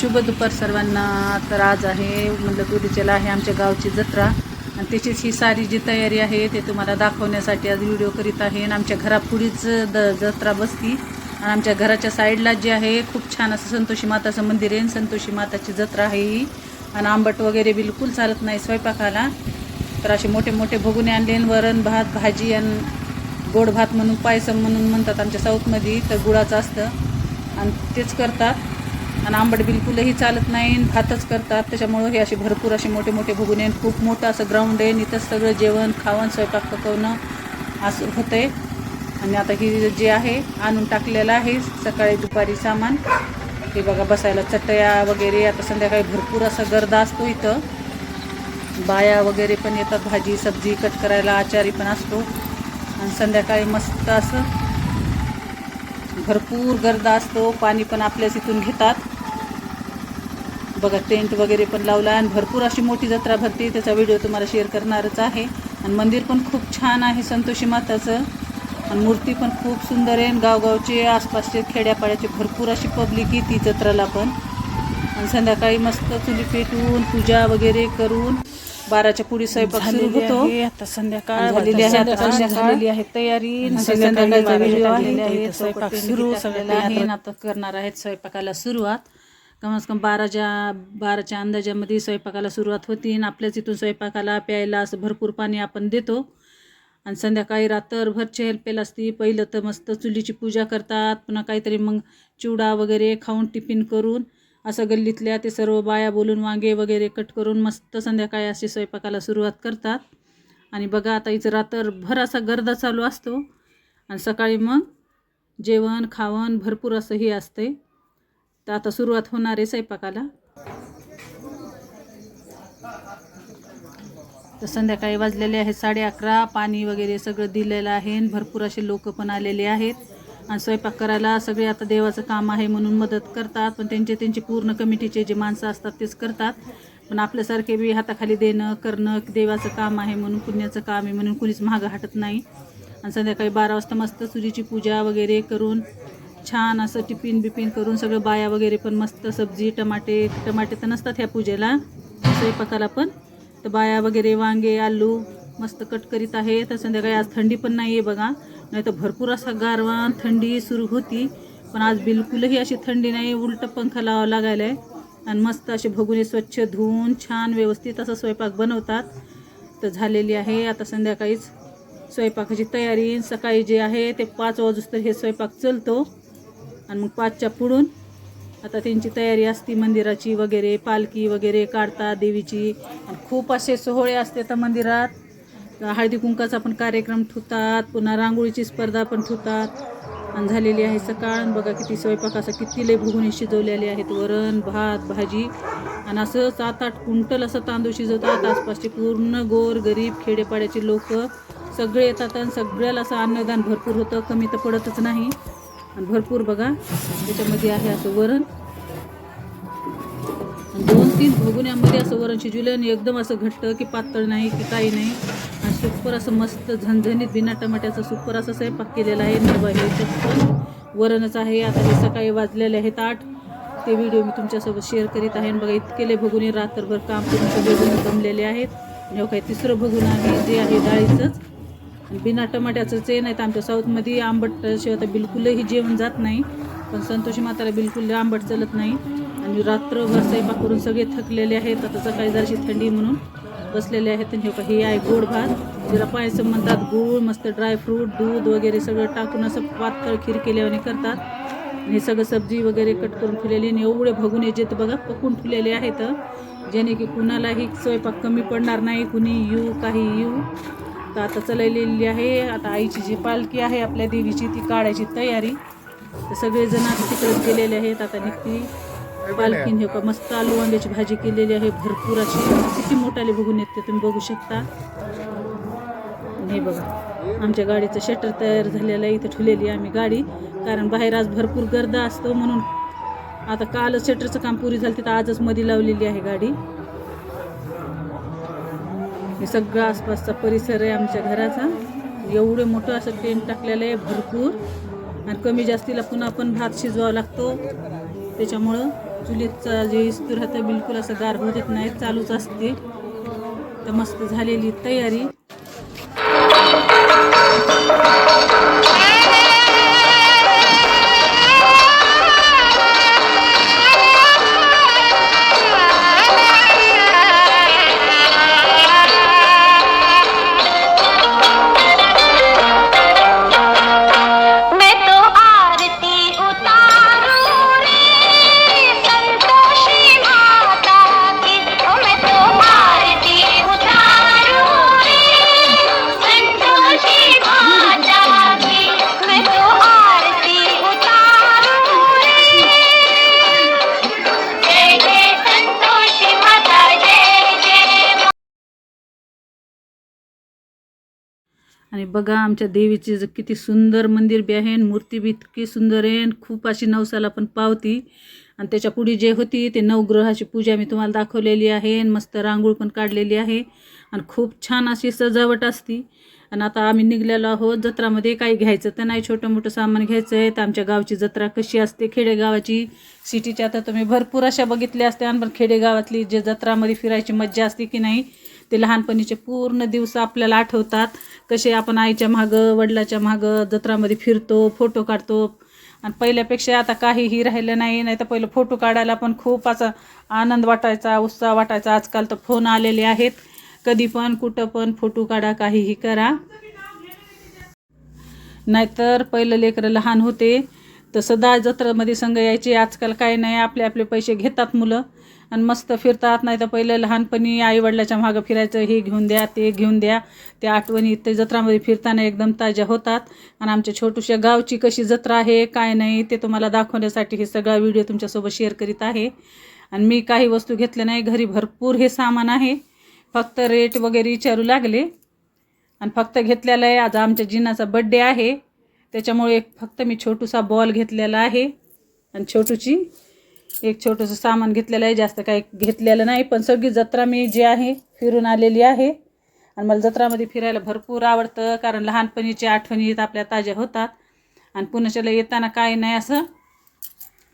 शुभ दुपार सर्वांना. तर आज आहे म्हणलं आहे आमच्या गावची जत्रा. आणि त्याचीच ही सारी जी तयारी आहे ते तुम्हाला दाखवण्यासाठी आज व्हिडिओ करीत आहे. आणि आमच्या घरापुढीच द जत्रा बसती. आणि आमच्या घराच्या साईडला जे आहे खूप छान असं संतोषी माताचं मंदिर आहे. संतोषी माताची जत्रा आहे ही. आणि आंबट वगैरे बिलकुल चालत नाही स्वयंपाकाला. तर असे मोठे मोठे भगुने आणले वरण भात भाजी आणि गोड भात म्हणून पायसम म्हणून म्हणतात आमच्या साऊथमध्ये. तर गुळाचं असतं. आणि तेच करतात. आणि आंबट बिलकुलही चालत नाही आणि भातच करतात. त्याच्यामुळं हे असे भरपूर असे मोठे मोठे भुगुने आणि खूप मोठं असं ग्राउंड आहे आणि सगळं जेवण खावण स्वयंपाक पकवणं असं होतं आहे आणि आता ही जे आहे आणून टाकलेलं आहे सकाळी दुपारी सामान. हे बघा बसायला चटया वगैरे आता संध्याकाळी भरपूर असा गर्दा असतो इथं. बाया वगैरे पण येतात भाजी सब्जी कट करायला आचारी पण असतो. आणि संध्याकाळी मस्त असं भरपूर गर्दा असतो पाणी पण आपल्याच इथून घेतात. बघा टेंट वगैरे पण लावला आणि भरपूर अशी मोठी जत्रा भरते. त्याचा व्हिडिओ तुम्हाला शेअर करणारच आहे. आणि मंदिर पण खूप छान आहे संतोषी माताचं. आणि मूर्ती पण खूप सुंदर आहे. आणि गावगावचे आसपासचे खेड्यापाड्याचे भरपूर अशी पब्लिक आहे ती जत्राला पण. आणि संध्याकाळी मस्त चुली पेटवून पूजा वगैरे करून बाराच्या पुढे स्वयंपाक सुरू होतो. आता संध्याकाळ झालेली आहे. आता झालेली आहे. तयारी. स्वयंपाक सुरू सगळ्याला आहे. आणि आता करणार आहेत स्वयंपाकाला सुरुवात. कमीत कम बाराच्या बाराच्या अंदाजामध्ये स्वयंपाकाला सुरुवात होती. आणि आपल्याच इथून स्वयंपाकाला प्यायला असं भरपूर पाणी आपण देतो. आणि संध्याकाळी रात्रभर चेहल पेल असती. पहिलं तर मस्त चुलीची पूजा करतात. पुन्हा काहीतरी मग चिवडा वगैरे खाऊन टिफिन करून असं गल्लीतल्या ते सर्व बाया बोलून वांगे वगैरे कट करून मस्त संध्याकाळी अशी स्वयंपाकाला सुरुवात करतात. आणि बघा आता इथं रात्रभर असा गर्दा चालू असतो. आणि सकाळी मग जेवण खावण भरपूर असं हे असते. तर आता सुरुवात होणार आहे स्वयंपाकाला. तर संध्याकाळी वाजलेले आहेत साडे अकरा. पाणी वगैरे सगळं दिलेलं आहे आणि भरपूर असे लोक पण आलेले आहेत. आणि स्वयंपाक करायला सगळे आता देवाचं काम आहे म्हणून मदत करतात पण त्यांचे त्यांचे पूर्ण कमिटीचे जे माणसं असतात तेच करतात. पण आपल्यासारखे बी हाताखाली देणं करणं देवाचं काम आहे म्हणून पुण्याचं काम आहे म्हणून कुणीच महाग हटत नाही. आणि संध्याकाळी बारा वाजता मस्त सुरीची पूजा वगैरे करून छान असं टिफिन बिपिन करून सगळं बाया वगैरे पण मस्त सब्जी टमाटे टमाटे तर नसतात ह्या पूजेला स्वयंपाकाला पण. तर बाया वगैरे वांगे आलू मस्त कट करीत आहे. तर संध्याकाळी आज थंडी पण नाही आहे बघा. नाही तर भरपूर असा गारवा थंडी सुरू होती पण आज बिलकुलही अशी थंडी नाही उलटं पंखा लावा लागायला आहे आणि मस्त असे भगुने स्वच्छ धुवून छान व्यवस्थित असा स्वयंपाक बनवतात. तर झालेली आहे आता संध्याकाळीच स्वयंपाकाची तयारी. सकाळी जे आहे ते पाच वाजूस्तर हे स्वयंपाक चलतो. आणि मग पाचच्या पुढून आता त्यांची तयारी असती मंदिराची वगैरे पालखी वगैरे काढतात देवीची. आणि खूप असे सोहळे असते तर मंदिरात. हळदी कुंकाचा पण कार्यक्रम ठेवतात पुन्हा रांगोळीची स्पर्धा पण ठेवतात. आणि झालेली आहे सकाळ. बघा किती स्वयंपाक असा किती लय भुगुनी शिजवलेले आहेत. वरण भात भाजी. आणि असं सात आठ क्विंटल असं तांदूळ शिजवतात. आसपासचे पूर्ण गोर गरीब खेडेपाड्याचे लोक सगळे येतात आणि सगळ्याला असं अन्नदान भरपूर होतं. कमी तर पडतच नाही. आणि भरपूर बघा त्याच्यामध्ये आहे असं वरण. तीन भगुन्यामध्ये असं वरणची जुलन एकदम असं घट्ट की पातळ नाही की काही नाही. आणि सुपर असं मस्त झणझणीत बिना टमाट्याचं सुपर असं स्वयंपाक केलेला आहे. नेवा हे पण वरणच आहे. आता हे सकाळी वाजलेले आहेत आठ. ते व्हिडिओ मी तुमच्यासोबत शेअर करीत आहे. आणि बघा इतकेले भगुने रात्रभर काम करून सगळेजण जमलेले आहेत. आणि काही तिसरं भगून आहे जे आहे डाळीचंच. बिना टमाट्याचं जे नाही तर आमच्या साऊथमध्ये आंबट शिवाय तर बिलकुलही जेवण जात नाही. पण संतोषी माताला बिलकुल आंबट चलत नाही. आणि रात्रभर स्वयंपाक करून सगळे थकलेले आहेत. आता सकाळी जराशी थंडी म्हणून बसलेले आहेत. आणि हे हे आहे गोड भात. ज्याला पायसम म्हणतात गूळ मस्त ड्रायफ्रूट दूध वगैरे सगळं टाकून असं पातळ खीर केल्याने करतात. आणि हे सगळं सब्जी वगैरे कट करून ठेवलेली आणि एवढे भगून जे बघा पकून ठेवलेले आहेत. ज्याने की कुणालाही स्वयंपाक कमी पडणार नाही कुणी येऊ काही येऊ. तर आता चलायलेली आहे. आता आईची जी पालखी आहे आपल्या देवीची ती काढायची तयारी. तर सगळेजण आता तिकडेच गेलेले आहेत. आता निघती पालखीने का मस्त आलू वांग्याची भाजी केलेली आहे भरपूर अशी. किती मोठाले बघून येते तुम्ही बघू शकता. हे बघा आमच्या गाडीचं शटर तयार झालेलं आहे इथं ठेवलेली आहे आम्ही गाडी. कारण बाहेर आज भरपूर गर्दा असतो म्हणून आता कालच शटरचं काम पुरी झालं तर आजच मध्ये लावलेली आहे गाडी. हे सगळं आसपासचा परिसर आहे आमच्या घराचा. एवढं मोठं असं टेंट टाकलेलं आहे भरपूर. आणि कमी जास्तीला पुन्हा पण भात शिजवावा लागतो. त्याच्यामुळं चुलीचा जे इस्तूर राहतं बिलकुल असं गार होऊ देत नाही चालूच असते. तर मस्त झालेली तयारी. आणि बघा आमच्या देवीचे ज- किती सुंदर मंदिर बी आहे मूर्ती बी इतकी सुंदर आहे आणि खूप अशी नवसाला पण पावती. आणि त्याच्या पुढे जे होती ते नवग्रहाची पूजा मी तुम्हाला दाखवलेली आहे आणि मस्त रांगोळ पण काढलेली आहे. आणि खूप छान अशी सजावट असती. आणि आता आम्ही निघलेलो आहोत. जत्रामध्ये काही घ्यायचं तर नाही छोटं मोठं सामान घ्यायचं आहे. तर आमच्या गावची जत्रा कशी असते खेडेगावाची सिटीच्या आता तुम्ही भरपूर अशा बघितल्या असत्या पण खेडेगावातली जे जत्रामध्ये फिरायची मज्जा असते की नाही ते लहानपणीचे पूर्ण दिवस आपल्याला आठवतात. कसे आपण आईच्या मागं वडिलाच्या मागं जत्रामध्ये फिरतो फोटो काढतो. आणि पहिल्यापेक्षा आता काहीही राहिलं नाही नाही तर पहिलं फोटो काढायला पण खूप असा आनंद वाटायचा उत्साह वाटायचा. आजकाल तर फोन आलेले आहेत. कधी पण कुठं पण फोटो काढा काहीही करा. नाहीतर पहिलं लेकरं लहान होते तर सदा जत्रामध्ये संघ यायचे. आजकाल काय नाही आपले आपले पैसे घेतात मुलं. आणि मस्त फिरतात नाही तर पहिलं लहानपणी आईवडिलाच्या मागं फिरायचं हे घेऊन द्या ते घेऊन द्या. त्या आठवणी ते जत्रामध्ये फिरताना एकदम ताज्या होतात. आणि आमच्या छोटूशा गावची कशी जत्रा आहे काय नाही ते तुम्हाला दाखवण्यासाठी हे सगळा व्हिडिओ तुमच्यासोबत शेअर करीत आहे. आणि मी काही वस्तू घेतल्या नाही घरी भरपूर हे सामान आहे. फक्त रेट वगैरे विचारू लागले. आणि फक्त घेतलेला आहे आज आमच्या जिनाचा बड्डे आहे. त्याच्यामुळे एक फक्त मी छोटूसा बॉल घेतलेला आहे. आणि छोटूची एक छोटंसं सामान घेतलेलं आहे जास्त काही घेतलेलं नाही पण सगळी जत्रा मी जी आहे फिरून आलेली आहे. आणि मला जत्रामध्ये फिरायला भरपूर आवडतं कारण लहानपणीच्या आठवणी आपल्या ताज्या होतात. आणि पुण्याच्याला येताना काय नाही असं.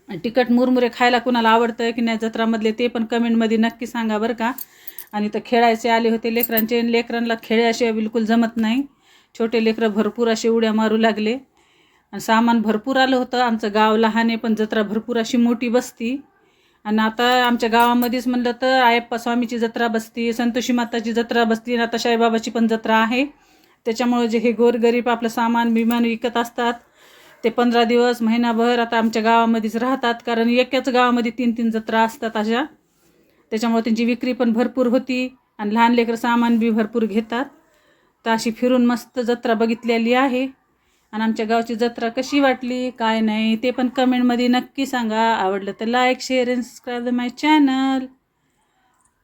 तिखट मुरमुरे खायला कुणाला आवडतं की नाही जत्रामधले ते पण कमेंटमध्ये नक्की सांगा बरं का. आणि तर खेळायचे आले होते लेकरांचे लेकरांना खेळ्याशिवाय बिलकुल जमत नाही. छोटे लेकरं भरपूर असे उड्या मारू लागले. आणि सामान भरपूर आलं होतं. आमचं गाव लहान आहे पण जत्रा भरपूर अशी मोठी बसती. आणि आता आमच्या गावामध्येच म्हणलं तर आयप्पा स्वामीची जत्रा बसती संतोषी माताची जत्रा बसती आणि आता साईबाबाची पण जत्रा आहे. त्याच्यामुळे जे हे गोरगरीब आपलं सामान बिमान विकत असतात ते पंधरा दिवस महिनाभर आता आमच्या गावामध्येच राहतात. कारण एकाच गावामध्ये तीन तीन जत्रा असतात अशा. त्याच्यामुळे त्यांची विक्री पण भरपूर होती आणि लहान लेकरं सामान बी भरपूर घेतात. तर अशी फिरून मस्त जत्रा बघितलेली आहे. आणि आमच्या गावची जत्रा कशी वाटली काय नाही ते पण कमेंटमध्ये नक्की सांगा. आवडलं तर like share and subscribe my channel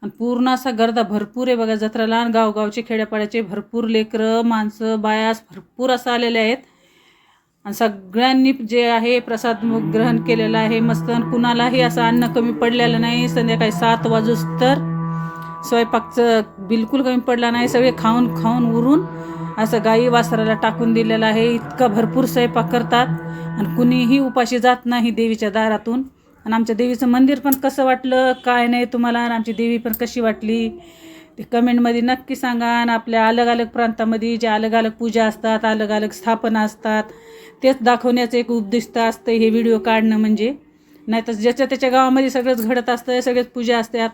आणि पूर्ण असा गर्दा भरपूर आहे बघा जत्राला आणि गावगावचे खेड्यापाड्याचे भरपूर लेकरं माणसं बायास भरपूर असं आलेले आहेत. आणि सगळ्यांनी जे आहे प्रसाद ग्रहण केलेलं आहे मस्त. आणि कुणालाही असं अन्न कमी पडलेलं नाही संध्याकाळी सात वाजूस तर स्वयंपाकचं बिलकुल कमी पडला नाही सगळे खाऊन खाऊन उरून असं गाई वासराला टाकून दिलेलं आहे. इतका भरपूर स्वयंपाक करतात. आणि कुणीही उपाशी जात नाही देवीच्या दारातून. आणि आमच्या देवीचं मंदिर पण कसं वाटलं काय नाही तुम्हाला? आणि आमची देवी पण कशी वाटली? ते कमेंटमध्ये नक्की सांगा. आणि आपल्या अलग अलग प्रांतामध्ये ज्या अलग अलग पूजा असतात अलग अलग स्थापना असतात तेच दाखवण्याचं एक उद्दिष्ट असतं हे व्हिडिओ काढणं म्हणजे. नाहीतर ज्याच्या त्याच्या गावामध्ये सगळंच घडत असतं सगळेच पूजा असतात.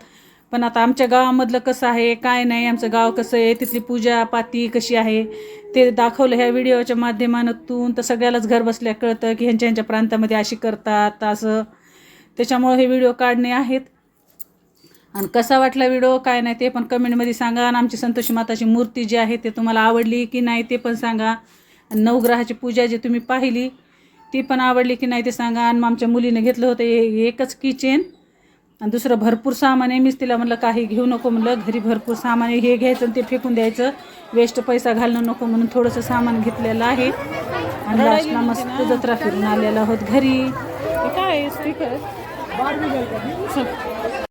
पण आता आमच्या गावामधलं कसं आहे काय नाही आमचं गाव कसं आहे तिथली पूजा पाती कशी आहे ते दाखवलं ह्या व्हिडिओच्या माध्यमातून तर सगळ्यालाच घर बसल्या कळतं की ह्यांच्या ह्यांच्या प्रांतामध्ये अशी करतात असं. त्याच्यामुळं हे व्हिडिओ काढणे आहेत. आणि कसा वाटला व्हिडिओ काय नाही ते पण कमेंटमध्ये सांगा. आणि आमची संतोषी माताची मूर्ती जी आहे ते तुम्हाला आवडली की नाही ते पण सांगा. आणि नवग्रहाची पूजा जी तुम्ही पाहिली ती पण आवडली की नाही ते सांगा. आणि मग आमच्या मुलीने घेतलं होतं हे एकच किचन. आणि दुसरं भरपूर सामान आहे. मीच तिला म्हणलं काही घेऊ नको म्हणलं. घरी भरपूर सामान आहे. हे घ्यायचं आणि ते फेकून द्यायचं. वेस्ट पैसा घालणं नको म्हणून थोडंसं सामान घेतलेलं आहे. आणि लास्टला मस्त जत्रा फिरून आलेलो आहोत घरी. काय